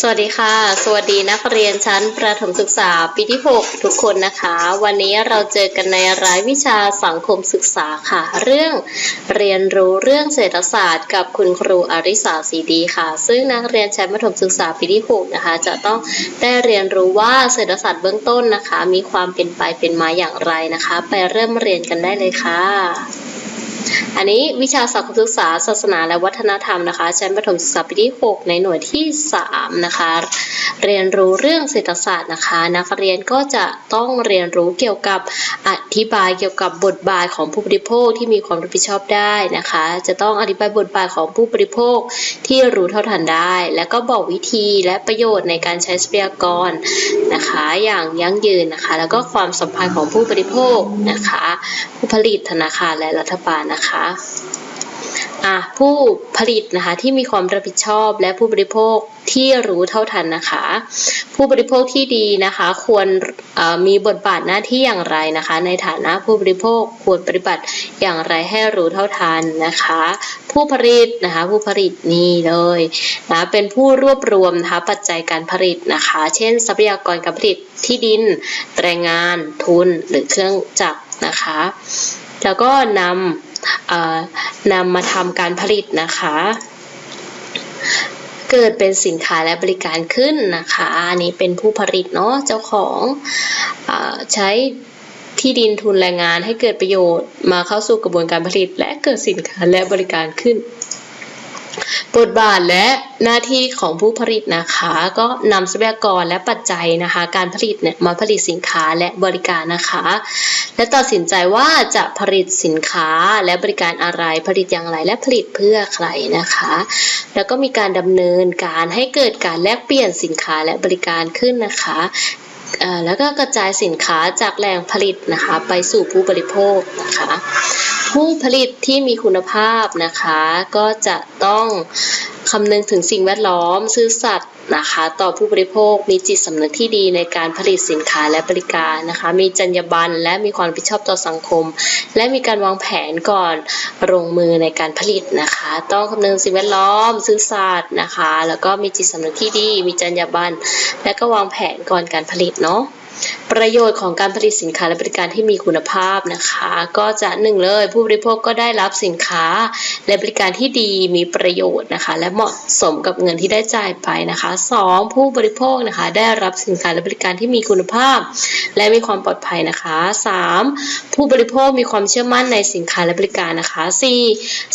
สวัสดีค่ะ สวัสดีนักเรียนชั้นประถมศึกษาปีที่ 6 ทุกคนนะคะ วันนี้เราเจอกันในรายวิชาสังคมศึกษาค่ะ เรื่องเรียนรู้เรื่องเศรษฐศาสตร์ กับคุณครูอริสาสีดีค่ะ ซึ่งนักเรียนชั้นประถมศึกษาปีที่ 6 นะคะ จะต้องได้เรียนรู้ว่าเศรษฐศาสตร์เบื้องต้นนะคะ มีความเป็นไปเป็นมาอย่างไรนะคะ ไปเริ่มเรียนกันได้เลยค่ะ อันนี้วิชาสังคมศึกษาศาสนาและวัฒนธรรมนะคะชั้นประถมศึกษาปีที่ 6 ในหน่วยที่ 3 นะคะ เรียนรู้เรื่องเศรษฐศาสตร์นะคะ นักเรียนก็จะต้องเรียนรู้เกี่ยวกับอธิบายเกี่ยวกับบทบาทของผู้บริโภคที่มีความรับผิดชอบได้นะคะ จะต้องอธิบายบทบาทของผู้บริโภคที่รู้เท่าทันได้ แล้วก็บอกวิธีและประโยชน์ในการใช้ทรัพยากรนะคะ อย่างยั่งยืนนะคะ แล้วก็ความสัมพันธ์ของผู้บริโภคนะคะ ผู้ผลิตธนาคารและรัฐบาลนะคะผู้ผลิตนะคะที่มีความรับผิดชอบและผู้บริโภคที่รู้เท่าทันนะคะ ผู้บริโภคที่ดีนะคะควรมีบทบาทหน้าที่อย่างไรนะคะ ในฐานะผู้บริโภคควรปฏิบัติอย่างไรให้รู้เท่าทันนะคะ ผู้ผลิตนะคะผู้ผลิตนี่เลยนะเป็นผู้รวบรวมนะคะปัจจัยการผลิตนะคะ เช่น ทรัพยากรการผลิตที่ดินแรงงานทุนหรือเครื่องจักรนะคะ แล้วก็นำ นำมาทำการผลิตนะคะ เกิดเป็นสินค้าและบริการขึ้นนะคะอันนี้เป็นผู้ผลิตเนาะเจ้าของอใช้ที่ดินทุนแรงงานให้เกิดประโยชน์มาเข้าสู่กระบวนการผลิต และเกิดสินค้าและบริการขึ้น บทบาทและหน้าที่ของผู้ผลิตนะคะ ก็นำทรัพยากรและปัจจัยนะคะ การผลิตเนี่ยมาผลิตสินค้าและบริการนะคะ และตัดสินใจว่าจะผลิตสินค้าและบริการอะไรผลิตอย่างไรและผลิตเพื่อใครนะคะ แล้วก็มีการดำเนินการให้เกิดการแลกเปลี่ยนสินค้าและบริการขึ้นนะคะแล้วก็กระจายสินค้าจากแหล่งผลิตนะคะ ไปสู่ผู้บริโภคนะคะ ผู้ผลิตที่มีคุณภาพนะคะ ก็จะต้องคำนึงถึงสิ่งแวดล้อมซื่อสัตย์นะคะ ต่อผู้บริโภคมีจิตสำนึกที่ดีในการผลิตสินค้าและบริการนะคะ มีจรรยาบรรณและมีความรับผิดชอบต่อสังคม และมีการวางแผนก่อนลงมือในการผลิตนะคะ ต้องคำนึงสิ่งแวดล้อมซื่อสัตย์นะคะ แล้วก็มีจิตสำนึกที่ดี มีจรรยาบรรณและก็วางแผนก่อนการผลิตเนาะ ประโยชน์ของการผลิตสินค้าและบริการที่มีคุณภาพนะคะ ก็จะหนึ่งเลยผู้บริโภคก็ได้รับสินค้าและบริการที่ดีมีประโยชน์นะคะ และเหมาะสมกับเงินที่ได้จ่ายไปนะคะสองผู้บริโภคนะคะได้รับสินค้าและบริการที่มีคุณภาพ และมีความปลอดภัยนะคะสามผู้บริโภคมีความเชื่อมั่นในสินค้าและบริการนะคะสี่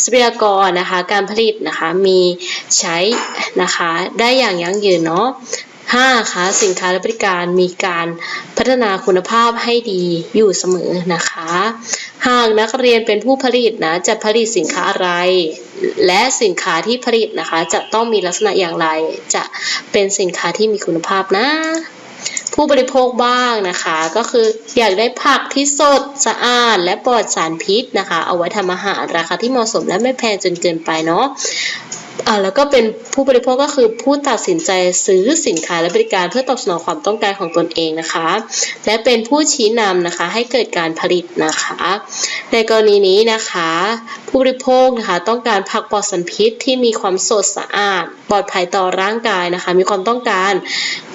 ทรัพยากรนะคะการผลิตนะคะมีใช้นะคะได้อย่างยั่งยืนเนาะ 5ค่ะสินค้าและบริการมีการพัฒนาคุณภาพให้ดีอยู่เสมอนะคะ หากนักเรียนเป็นผู้ผลิตนะจะผลิตสินค้าอะไร และสินค้าที่ผลิตนะคะ จะต้องมีลักษณะอย่างไร จะเป็นสินค้าที่มีคุณภาพนะ ผู้บริโภคบ้างนะคะ ก็คืออยากได้ผักที่สดสะอาด และปลอดสารพิษนะคะ เอาไว้ทำอาหารราคาที่เหมาะสมและไม่แพงจนเกินไปเนาะ อ่าแล้วก็เป็นผู้บริโภคก็คือผู้ตัดสินใจซื้อสินค้าและบริการเพื่อตอบสนองความต้องการของตนเองนะคะ และเป็นผู้ชี้นำนะคะให้เกิดการผลิตนะคะ ในกรณีนี้นะคะ ผู้บริโภคนะคะต้องการผักปลอดสารพิษที่มีความสดสะอาด ปลอดภัยต่อร่างกายนะคะ มีความต้องการ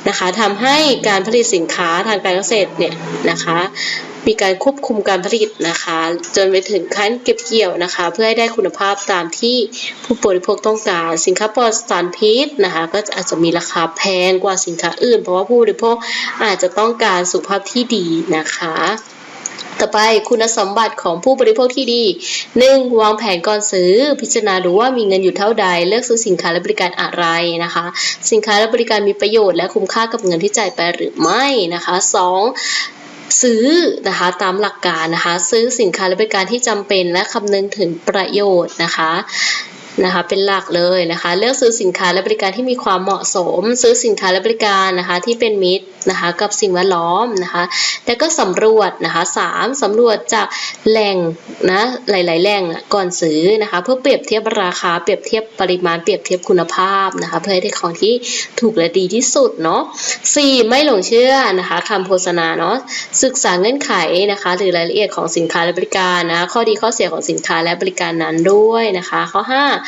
นะคะทำให้การผลิตสินค้าทางการเกษตรเนี่ยนะคะมีการควบคุมการผลิตนะคะ จนไปถึงขั้นเก็บเกี่ยวนะคะ เพื่อให้ได้คุณภาพตามที่ผู้บริโภคต้องการ สินค้าปลอดสารพิษนะคะ ก็อาจจะมีราคาแพงกว่าสินค้าอื่น เพราะว่าผู้บริโภคอาจจะต้องการสุขภาพที่ดีนะคะ ต่อไปคุณสมบัติของผู้บริโภคที่ดี 1. วางแผนก่อนซื้อ พิจารณาดูว่ามีเงินอยู่เท่าใด เลือกซื้อสินค้าและบริการอะไรนะคะ สินค้าและบริการมีประโยชน์และคุ้มค่ากับเงินที่จ่ายไปหรือไม่นะคะ 2. ซื้อนะคะตามหลักการนะคะ ซื้อสินค้าและบริการที่จำเป็นและคำนึงถึงประโยชน์นะคะ นะคะเป็นหลักเลยนะคะ เลือกซื้อสินค้าและบริการที่มีความเหมาะสม ซื้อสินค้าและบริการนะคะที่เป็นมิตรนะคะกับสิ่งแวดล้อมนะคะแล้วก็สำรวจนะคะสามสำรวจจากแหล่งนะหลาย ๆ แหล่งก่อนซื้อนะคะเพื่อเปรียบเทียบราคาเปรียบเทียบปริมาณเปรียบเทียบคุณภาพนะคะเพื่อให้ได้ของที่ถูกและดีที่สุดเนาะสี่ไม่หลงเชื่อนะคะคำโฆษณาเนาะศึกษาเงื่อนไขนะคะหรือรายละเอียดของสินค้าและบริการนะข้อดีข้อเสียของสินค้าและบริการนั้นด้วยนะคะ ข้อ5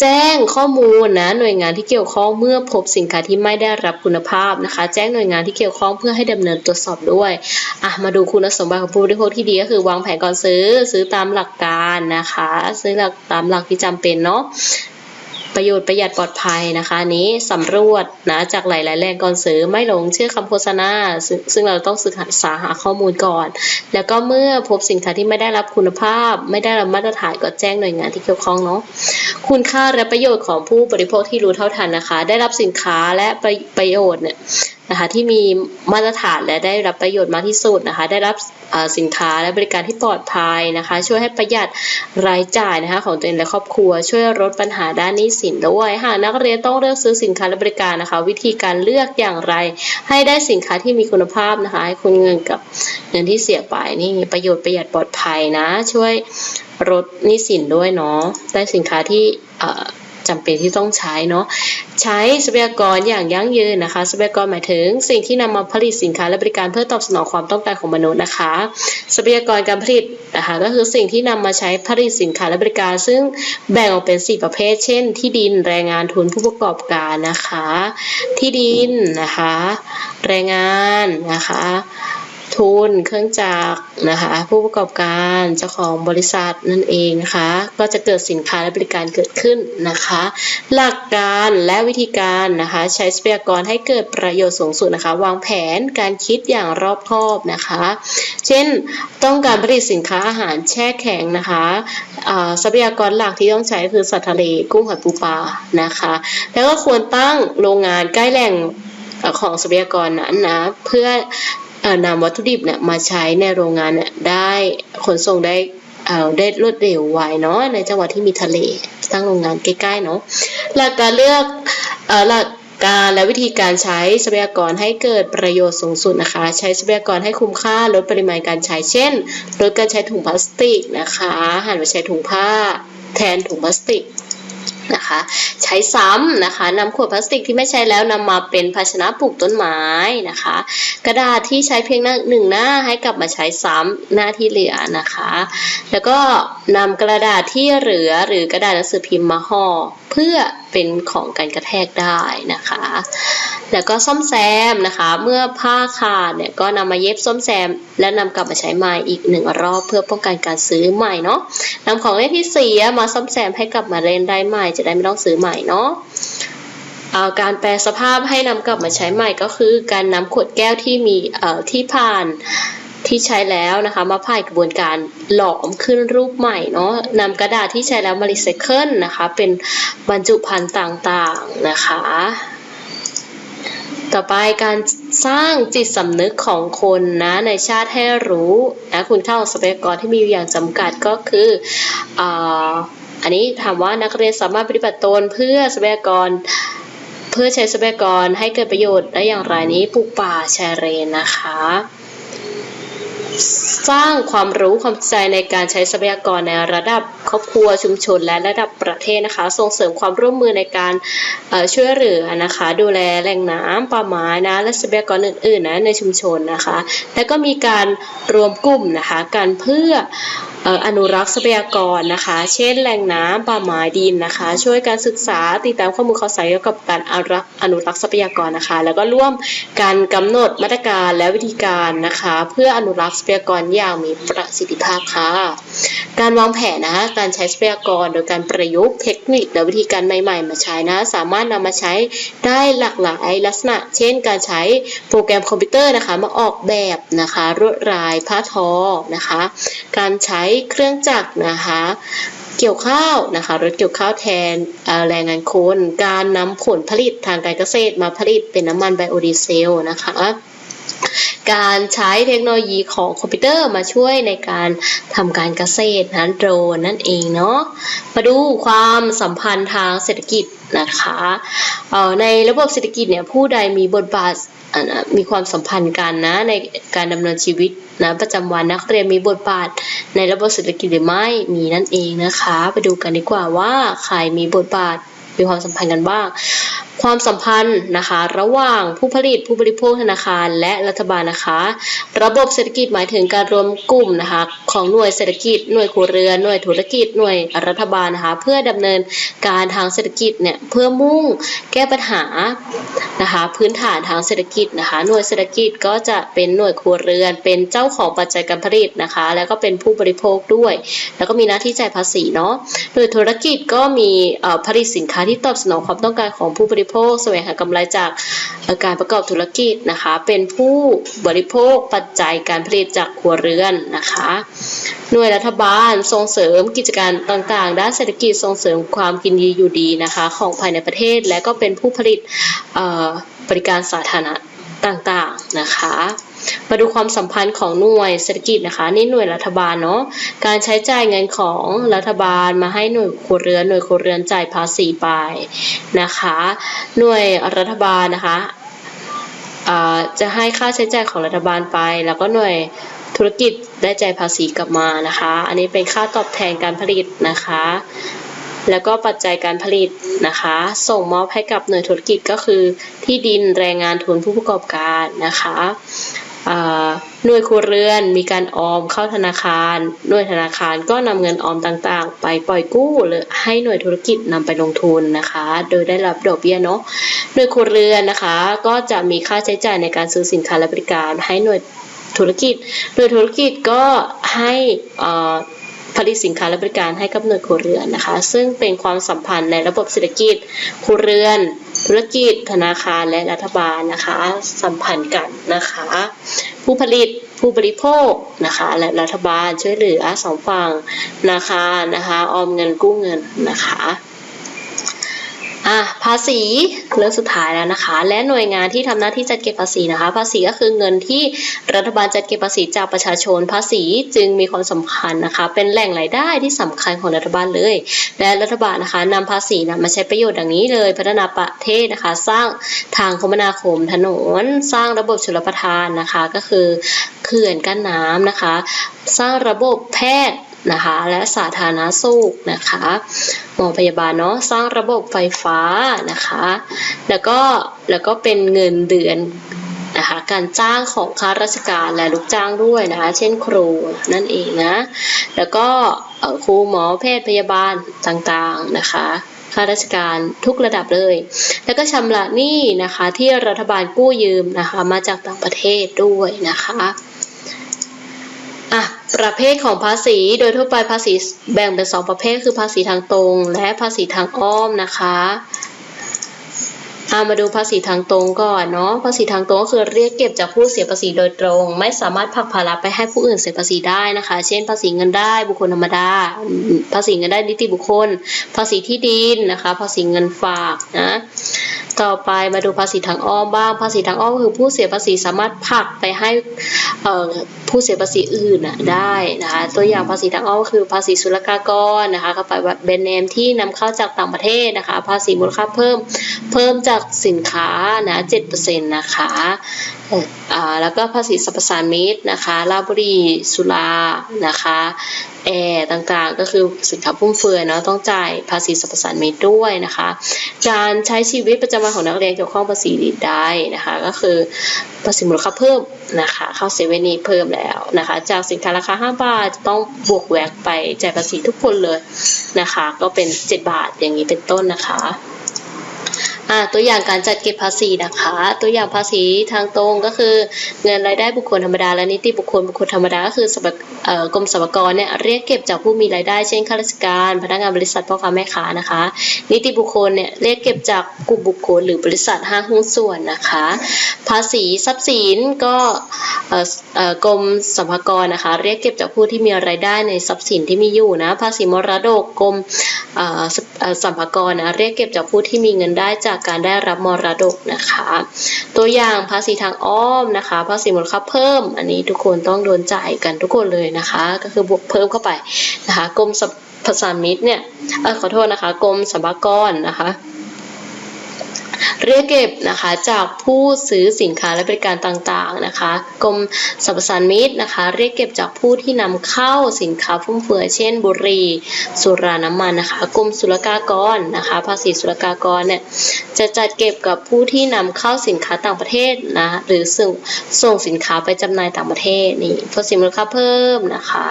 แจ้งข้อมูลนะหน่วยงานที่เกี่ยวข้องเมื่อพบสินค้าที่ไม่ได้รับคุณภาพนะคะ แจ้งหน่วยงานที่เกี่ยวข้องเพื่อให้ดำเนินตรวจสอบด้วยอะมาดูคุณสมบัติของผู้บริโภคที่ดีก็คือวางแผนก่อนซื้อซื้อตามหลักการนะคะ ซื้อหลักตามหลักที่จำเป็นเนาะ ประโยชน์ประหยัดปลอดภัยนะคะนี้สำรวจนะจากหลายๆแหล่งก่อนซื้อไม่หลงเชื่อคำโฆษณาซึ่งซึ่งเราต้องศึกษาหาข้อมูลก่อน แล้วก็เมื่อพบสินค้าที่ไม่ได้รับคุณภาพ ไม่ได้รับมาตรฐานก็แจ้งหน่วยงานที่เกี่ยวข้องเนาะคุณค่าและประโยชน์ของผู้บริโภคที่รู้เท่าทันนะคะ ได้รับสินค้าและประประโยชน์เนี่ย นะคะที่มีมาตรฐานและได้รับประโยชน์มากที่สุดนะคะ ได้รับสินค้าและบริการที่ปลอดภัยนะคะ ช่วยให้ประหยัดรายจ่ายนะคะของตัวเองและครอบครัว ช่วยลดปัญหาด้านหนี้สินด้วยหากนักเรียนต้องเลือกซื้อสินค้าและบริการนะคะ วิธีการเลือกอย่างไร ให้ได้สินค้าที่มีคุณภาพนะคะ ให้คุณเงินกับเงินที่เสียไปนี่ประโยชน์ประหยัดปลอดภัยนะ ช่วยลดหนี้สินด้วยเนาะได้สินค้าที่ จำเป็นที่ต้องใช้เนาะใช้ทรัพยากรอย่างยั่งยืนนะคะทรัพยากรหมายถึง สิ่งที่นำมาผลิตสินค้าและบริการเพื่อตอบสนองความต้องการของมนุษย์นะคะทรัพยากรการผลิตนะคะก็คือสิ่งที่นำมาใช้ผลิตสินค้าและบริการ ซึ่งแบ่งออกเป็น 4 ประเภท เช่น ที่ดินแรงงานทุนผู้ประกอบการนะคะ ที่ดินนะคะ แรงงานนะคะ ทุน เครื่องจักรนะคะ ผู้ประกอบการเจ้าของบริษัทนั่นเองนะคะ ก็จะเกิดสินค้าและบริการเกิดขึ้นนะคะ หลักการและวิธีการนะคะ ใช้ทรัพยากรให้เกิดประโยชน์สูงสุดนะคะ วางแผนการคิดอย่างรอบคอบนะคะ เช่น ต้องการผลิตสินค้าอาหารแช่แข็งนะคะทรัพยากรหลักที่ต้องใช้คือสัตว์ทะเลกุ้งหอยปูปลานะคะ แล้วก็ควรตั้งโรงงานใกล้แหล่งของทรัพยากรนั้นนะเพื่อ นำวัตถุดิบเนี่ยมาใช้ในโรงงานเนี่ยได้ขนส่งได้ได้รวดเร็วไวเนาะในจังหวัดที่มีทะเลตั้งโรงงานใกล้ๆเนาะหลักการเลือกหลักการและวิธีการใช้ทรัพยากรให้เกิดประโยชน์สูงสุดนะคะ ใช้ทรัพยากรให้คุ้มค่าลดปริมาณการใช้เช่นลดการใช้ถุงพลาสติกนะคะหันมาใช้ถุงผ้าแทนถุงพลาสติก นะคะ ใช้ซ้ำนะคะนำขวดพลาสติกที่ไม่ใช้แล้วนำมาเป็นภาชนะปลูกต้นไม้นะคะ กระดาษที่ใช้เพียงหนึ่งหน้าให้กลับมาใช้ซ้ำหน้าที่เหลือนะคะ แล้วก็นำกระดาษที่เหลือหรือกระดาษหนังสือพิมพ์มาห่อเพื่อเป็นของกันกระแทกได้นะคะ แล้วก็ซ่อมแซมนะคะ เมื่อผ้าขาดเนี่ยก็นำมาเย็บซ่อมแซม และนำกลับมาใช้ใหม่อีกหนึ่งรอบเพื่อป้องกันการซื้อใหม่เนาะนำของเล่นที่เสียมาซ่อมแซมให้กลับมาเล่นได้ใหม่จะได้ไม่ต้องซื้อใหม่เนาะการแปลสภาพให้นำกลับมาใช้ใหม่ก็คือ การนำขวดแก้วที่มีที่ผ่านที่ใช้แล้วนะคะมาผ่านกระบวนการหลอมขึ้นรูปใหม่เนาะนำกระดาษที่ใช้แล้วมารีไซเคิลนะคะ เป็นบรรจุภัณฑ์ต่างๆนะคะ ต่อไปการสร้างจิตสำนึกของคนนะในชาติให้รู้นะคุณค่าของทรัพยากรที่มีอยู่อย่างจำกัดก็คืออ อันนี้ถามว่านักเรียนสามารถปฏิบัติตนเพื่อทรัพยากร เพื่อใช้ทรัพยากรให้เกิดประโยชน์ได้อย่างไรนี้ปลูกป่าแชร์เรนนะคะ สร้างความรู้ความใจในการใช้ทรัพยากรในระดับครอบครัวชุมชน และระดับประเทศนะคะ ส่งเสริมความร่วมมือในการช่วยเหลือนะคะ ดูแลแหล่งน้ำป่าไม้นะและทรัพยากรอื่นๆนะในชุมชนนะคะ แล้วก็มีการรวมกลุ่มนะคะการเพื่ออออนุรักษ์ทรัพยากรนะคะ เช่นแหล่งน้ำป่าไม้ดินนะคะ ช่วยการศึกษาติดตามข้อมูลข่าวสารเกี่ยวกับการอนุรักษ์อนุรักษ์ทรัพยากรนะคะ แล้วก็ร่วมการกำหนดมาตรการและวิธีการนะคะ เพื่ออนุรักษ์พยากรอย่างมีประสิทธิภาพค่ะ การวางแผนนะคะการใช้ทรัพยากรโดยการประยุกต์เทคนิคและวิธีการใหม่ๆ มาใช้นะ สามารถนำมาใช้ได้หลากหลายลักษณะ เช่น การใช้โปรแกรมคอมพิวเตอร์นะคะมาออกแบบนะคะลวดลายผ้าทอนะคะ การใช้เครื่องจักรนะคะเกี่ยวข้าวนะคะรถเกี่ยวข้าวแทนแรงงานคน การนำผลผลิตทางการเกษตรมาผลิตเป็นน้ำมันไบโอดีเซลนะคะ การใช้เทคโนโลยีของคอมพิวเตอร์มาช่วยในการทำการเกษตรนั้นโดรนนั่นเองเนาะมาดูความสัมพันธ์ทางเศรษฐกิจนะคะออในระบบเศรษฐกิจเนี่ยผู้ใดมีบทบาทมีความสัมพันธ์กันนะในการดำเนินชีวิตนะประจำวันนักเรียนมีบทบาท ในระบบเศรษฐกิจหรือไม่มีนั่นเองนะคะ ไปดูกันดีกว่าว่าใครมีบทบาทมีความสัมพันธ์กันบ้าง ความสัมพันธ์นะคะ ระหว่างผู้ผลิตผู้บริโภคธนาคารและรัฐบาลนะคะ ระบบเศรษฐกิจหมายถึงการรวมกลุ่มนะคะของหน่วยเศรษฐกิจหน่วยครัวเรือนหน่วยธุรกิจหน่วยรัฐบาลนะคะ เพื่อดำเนินการทางเศรษฐกิจเนี่ยเพื่อมุ่งแก้ปัญหานะคะพื้นฐานทางเศรษฐกิจนะคะ หน่วยเศรษฐกิจก็จะเป็นหน่วยครัวเรือน เป็นเจ้าของปัจจัยการผลิตนะคะ แล้วก็เป็นผู้บริโภคด้วย แล้วก็มีหน้าที่จ่ายภาษีเนาะโดยธุรกิจก็มีผลิตสินค้าที่ตอบสนองความต้องการของผู้บริโภคแสวงหากำไรจากการประกอบธุรกิจนะคะ เป็นผู้บริโภคปัจจัยการผลิตจากครัวเรือนนะคะ หน่วยรัฐบาลส่งเสริมกิจการต่างๆ ด้านเศรษฐกิจส่งเสริมความกินดีอยู่ดีนะคะ ของภายในประเทศและก็เป็นผู้ผลิตบริการสาธารณะต่างๆนะคะ มาดูความสัมพันธ์ของหน่วยเศรษฐกิจนะคะ นี่หน่วยรัฐบาลเนาะการใช้จ่ายเงินของรัฐบาลมาให้หน่วยครัวเรือนหน่วยครัวเรือนจ่ายภาษีไปนะคะ หน่วยรัฐบาลนะคะจะให้ค่าใช้จ่ายของรัฐบาลไป แล้วก็หน่วยธุรกิจได้จ่ายภาษีกลับมานะคะ อันนี้เป็นค่าตอบแทนการผลิตนะคะ แล้วก็ปัจจัยการผลิตนะคะ ส่งมอบให้กับหน่วยธุรกิจก็คือ ที่ดินแรงงานทุนผู้ประกอบการนะคะหน่วยครัวเรือนมีการออมเข้าธนาคาร หน่วยธนาคารก็นำเงินออมต่างๆ ไปปล่อยกู้หรือให้หน่วยธุรกิจนำไปลงทุนนะคะ โดยได้รับดอกเบี้ยเนาะ หน่วยครัวเรือนนะคะ ก็จะมีค่าใช้จ่ายในการซื้อสินค้าและบริการให้หน่วยธุรกิจ โดยธุรกิจก็ให้อ่อ ผลิตสินค้าและบริการให้กับหน่วยครัวเรือนนะคะ ซึ่งเป็นความสัมพันธ์ในระบบเศรษฐกิจครัวเรือน ธุรกิจ ธนาคารและรัฐบาลนะคะ สัมพันธ์กันนะคะ ผู้ผลิตผู้บริโภคนะคะและรัฐบาลช่วยเหลือสองฝั่งนะคะนะคะออมเงินกู้เงินนะคะ อะภาษีเรื่องสุดท้ายแล้วนะคะ และหน่วยงานที่ทำหน้าที่จัดเก็บภาษีนะคะ ภาษีก็คือเงินที่รัฐบาลจัดเก็บภาษีจากประชาชนภาษีจึงมีความสำคัญนะคะ เป็นแหล่งรายได้ที่สำคัญของรัฐบาลเลย และรัฐบาลนะคะนำภาษีนะมาใช้ประโยชน์ดังนี้เลย พัฒนาประเทศนะคะ สร้างทางคมนาคมถนน สร้างระบบชลประทานนะคะ ก็คือเขื่อนกั้นน้ำนะคะ สร้างระบบแพทย์ นะคะ และสาธารณสุขนะคะหมอพยาบาลเนาะสร้างระบบไฟฟ้านะคะ แล้วก็แล้วก็เป็นเงินเดือนนะคะการจ้างของข้าราชการและลูกจ้างด้วยนะคะ เช่นครูนั่นเองนะ แล้วก็ครูหมอแพทย์พยาบาลต่างๆนะคะข้าราชการทุกระดับเลย แล้วก็ชำระหนี้นะคะที่รัฐบาลกู้ยืมนะคะมาจากต่างประเทศด้วยนะคะ ประเภทของภาษีโดยทั่วไปภาษีแบ่งเป็นสองประเภท คือภาษีทางตรง และภาษีทางอ้อมนะคะเอามาดูภาษีทางตรงก่อนเนาะภาษีทางตรงก็คือเรียกเก็บจากผู้เสียภาษีโดยตรง ไม่สามารถผลักภาระไปให้ผู้อื่นเสียภาษีได้นะคะ เช่น ภาษีเงินได้บุคคลธรรมดา ภาษีเงินได้นิติบุคคล ภาษีที่ดินนะคะ ภาษีเงินฝากนะ ต่อไปมาดูภาษีทางอ้อมบ้าง ภาษีทางอ้อมก็คือผู้เสียภาษีสามารถผลักไปให้ผู้เสียภาษีอื่นได้นะคะตัวอย่างภาษีทางอ้อมก็คือภาษีศุลกากรนะคะเข้าไปแบรนด์เนมที่นำเข้าจากต่างประเทศนะคะ ภาษีมูลค่าเพิ่มเพิ่มจากสินค้านะ7%นะคะเอ่ออ่าแล้วก็ภาษีสรรพสานมิตนะคะลาบุรีสุรานะคะ แอร์ต่างๆ ก็คือสินค้าฟุ่มเฟือยเนาะต้องจ่ายภาษีสรรพสานมิตด้วยนะคะ การใช้ชีวิตประจำวันของนักเรียนเกี่ยวข้องภาษีได้นะคะ ก็คือภาษีมูลค่าเพิ่มนะคะเข้าเซเว่นนี้เพิ่มแล้วนะคะ จากสินค้าราคา 5 บาทจะต้องบวกแวกไปจ่ายภาษีทุกคนเลยนะคะ ก็เป็น 7 บาทอย่างนี้เป็นต้นนะคะ อ่าตัวอย่างการจัดเก็บภาษีนะคะ ตัวอย่างภาษีทางตรงก็คือ เงินรายได้บุคคลธรรมดาและนิติบุคคลบุคคลธรรมดาก็คือกรมสรรพากรเนี่ยเรียกเก็บจากผู้มีรายได้เช่นข้าราชการ พนักงานบริษัทพ่อค้าแม่ค้านะคะ นิติบุคคลเนี่ยเรียกเก็บจากกลุ่มบุคคลหรือบริษัทห้างหุ้นส่วนนะคะ ภาษีทรัพย์สินก็กรมสรรพากรนะคะ เรียกเก็บจากผู้ที่มีรายได้ในทรัพย์สินที่มีอยู่นะภาษีมรดกกรมสเอ่อสรรพากรนะเรียกเก็บจากผู้ที่มีเงินได้จากการได้รับมรดกนะคะ ตัวอย่างภาษีทางอ้อมนะคะ ภาษีมูลค่าเพิ่ม อันนี้ทุกคนต้องโดนจ่ายกันทุกคนเลยนะคะ ก็คือบวกเพิ่มเข้าไปนะคะกรมสรรพสามิตเนี่ยเออขอโทษนะคะกรมสรรพากรนะคะ เรียกเก็บนะคะจากผู้ซื้อสินค้าและบริการต่างๆนะคะกรมสรรพสามิตนะคะ เรียกเก็บจากผู้ที่นำเข้าสินค้าฟุ่มเฟือยเช่น บุหรี่สุราน้ำมันนะคะกรมศุลกากรนะคะ ภาษีศุลกากรเนี่ยจะจัดเก็บกับผู้ที่นำเข้าสินค้าต่างประเทศนะหรือส่งส่งสินค้าไปจำหน่ายต่างประเทศนี่ภาษีมูลค่าเพิ่มนะคะ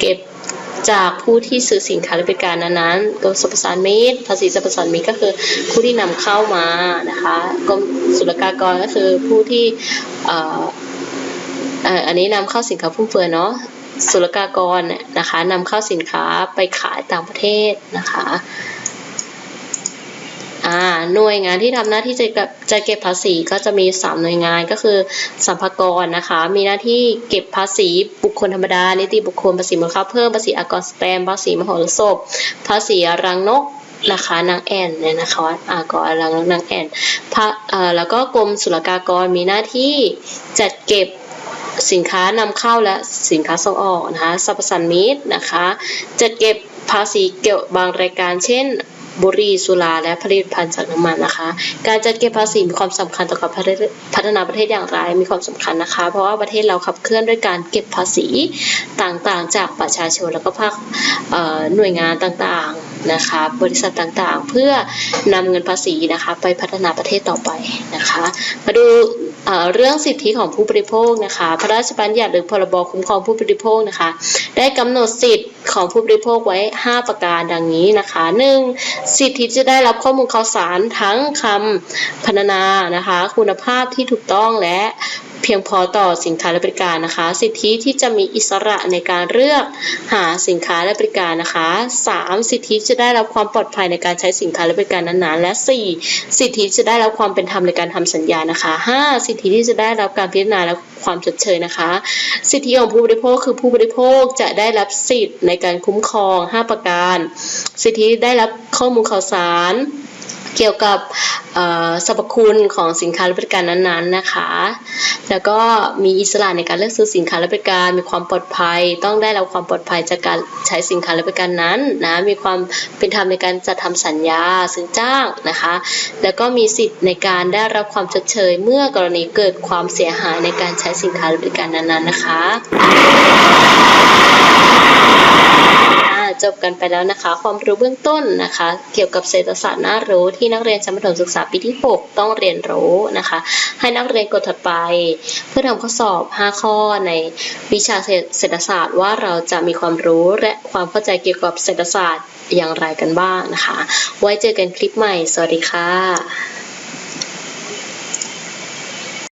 เก็บ จากผู้ที่ซื้อสินค้าหรือบริการนั้นๆกรมสรรพสามิตภาษีสรรพสามิตก็คือผู้ที่นำเข้ามานะคะกรมศุลกากรก็คือผู้ที่อันนี้นำเข้าสินค้าฟุ่มเฟือยเนาะศุลกากรเนี่ยนะคะนำเข้าสินค้าไปขายต่างประเทศนะคะ อ่าหน่วยงานที่ทำหน้าที่จะเก็บจะเก็บภาษีก็จะมี 3 หน่วยงานก็คือสัมภากรนะคะ มีหน้าที่เก็บภาษีบุคคลธรรมดา นิติบุคคลภาษีมูลค่าเพิ่มภาษีอากรสแตมภาษีมหรสพ ภาษีรังนกนะคะนางแอนเนี่ยนะคะอากรรังนกนางแอนพระเอ่อแล้วก็กรมศุลกากรมีหน้าที่จัดเก็บสินค้านำเข้าและสินค้าส่งออกนะคะสรรพสานมิตนะคะจัดเก็บภาษีเกี่ยวบางรายการเช่น บุหรี่สุราและผลิตภัณฑ์จากน้ำมันนะคะ การจัดเก็บภาษีมีความสำคัญต่อการพัฒนาประเทศอย่างไรมีความสำคัญนะคะ เพราะว่าประเทศเราขับเคลื่อนด้วยการเก็บภาษีต่างๆ จากประชาชนแล้วก็ภาคหน่วยงานต่างๆนะคะบริษัทต่างๆ เพื่อนำเงินภาษีนะคะไปพัฒนาประเทศต่อไปนะคะ มาดู เรื่องสิทธิของผู้บริโภคนะคะ พระราชบัญญัติหรือพรบคุ้มครองผู้บริโภคนะคะ ได้กำหนดสิทธิของผู้บริโภคไว้ 5 ประการดังนี้นะคะ 1. สิทธิจะได้รับข้อมูลข่าวสารทั้งคำพรรณนานะคะ คุณภาพที่ถูกต้องและ เพียงพอต่อสินค้าและบริการนะคะ สิทธิที่จะมีอิสระในการเลือกหาสินค้าและบริการนะคะ 3. สิทธิจะได้รับความปลอดภัยในการใช้สินค้าและบริการนั้นๆ และ 4. สิทธิจะได้รับความเป็นธรรมในการทำสัญญานะคะ 5. สิทธิที่จะได้รับการพิจารณาและความชดเชยนะคะ สิทธิของผู้บริโภคคือผู้บริโภคจะได้รับสิทธิ์ในการคุ้มครอง 5 ประการ สิทธิได้รับข้อมูลข่าวสาร เกี่ยวกับสรรพคุณของสินค้าและบริการนั้นๆนะคะ แล้วก็มีอิสระในการเลือกซื้อสินค้าและบริการ มีความปลอดภัย ต้องได้รับความปลอดภัยจากการใช้สินค้าและบริการนั้นนะ มีความเป็นธรรมในการจัดทำสัญญาซื้อจ้างนะคะ แล้วก็มีสิทธิ์ในการได้รับความชดเชย เมื่อกรณีเกิดความเสียหายในการใช้สินค้าและบริการนั้นๆนะคะ จบกันไปแล้วนะคะ ความรู้เบื้องต้นนะคะ เกี่ยวกับเศรษฐศาสตร์น่ารู้ที่นักเรียนชั้นประถมศึกษาปีที่ 6 ต้องเรียนรู้นะคะ ให้นักเรียนกดถัดไป เพื่อทำข้อสอบ 5 ข้อในวิชาเศรษฐศาสตร์ว่าเราจะมีความรู้และความเข้าใจเกี่ยวกับเศรษฐศาสตร์อย่างไรกันบ้างนะคะ ไว้เจอกันคลิปใหม่ สวัสดีค่ะ